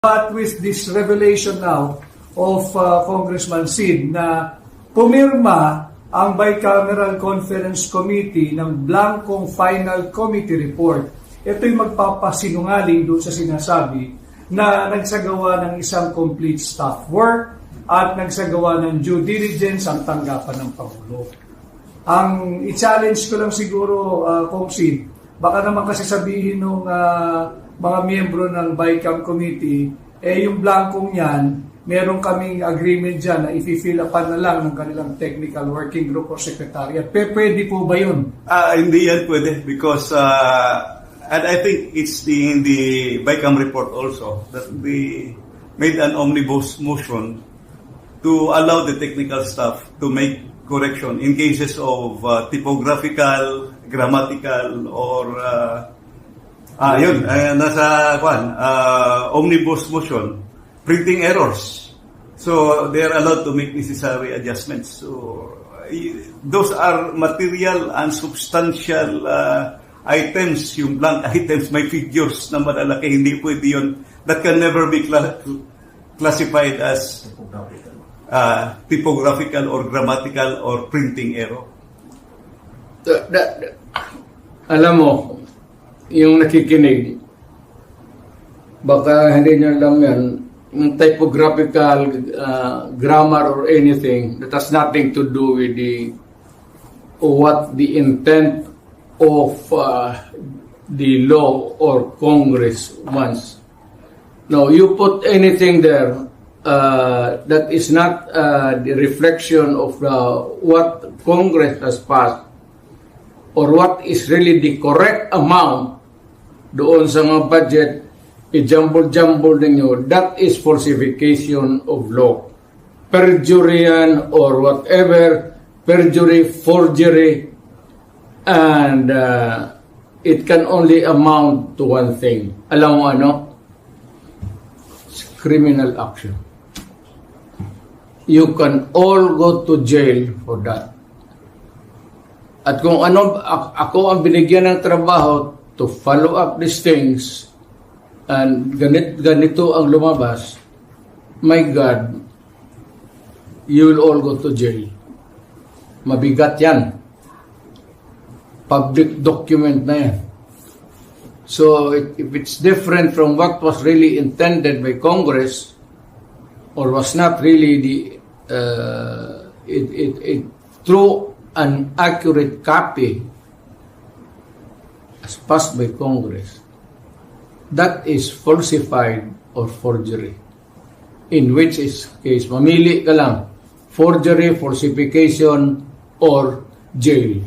But with this revelation now of uh, Congressman Sid na pumirma ang Bicameral Conference Committee ng blankong final committee report, ito'y magpapasinungaling doon sa sinasabi na nagsagawa ng isang complete staff work at nagsagawa ng due diligence ang tanggapan ng Pangulo. Ang i-challenge ko lang siguro, uh, Kong Sid, baka naman kasi sabihin ng mga miyembro ng BICAM committee, eh yung blankong yan, meron kaming agreement dyan na i-fill upan na lang ng kanilang technical working group or secretariat. Pe, pwede po ba yun? Ah, hindi yan pwede because uh, and I think it's the in the BICAM report also that we made an omnibus motion to allow the technical staff to make correction in cases of uh, typographical, grammatical or uh, ah yun eh, nasa kwan uh, omnibus motion printing errors. So they are allowed to make necessary adjustments. So y- those are material and substantial uh, items, yung blank items, may figures na malalaki, hindi pwede yun. That can never be cla- classified as uh, typographical or grammatical or printing error. Da- da- da- alam mo, yung nakikinig, baka hindi nyo alam yan, yung typographical uh, grammar or anything that has nothing to do with the what the intent of uh, the law or Congress wants. No, you put anything there uh, that is not uh, the reflection of uh, what Congress has passed or what is really the correct amount doon sa mga budget, i-jumble-jumble ninyo, that is falsification of law. Perjury yan or whatever, perjury, forgery, and uh, it can only amount to one thing. Alam mo ano? It's criminal action. You can all go to jail for that. At kung ano, ako ang binigyan ng trabaho to follow up these things and ganit, ganito ang lumabas, my God, you will all go to jail. Mabigat yan. Public document na yan. So it, if it's different from what was really intended by Congress or was not really the uh, it, it, it true and accurate copy as passed by Congress, that is falsified or forgery. In which is case, mamili ka lang, forgery, falsification, or jail.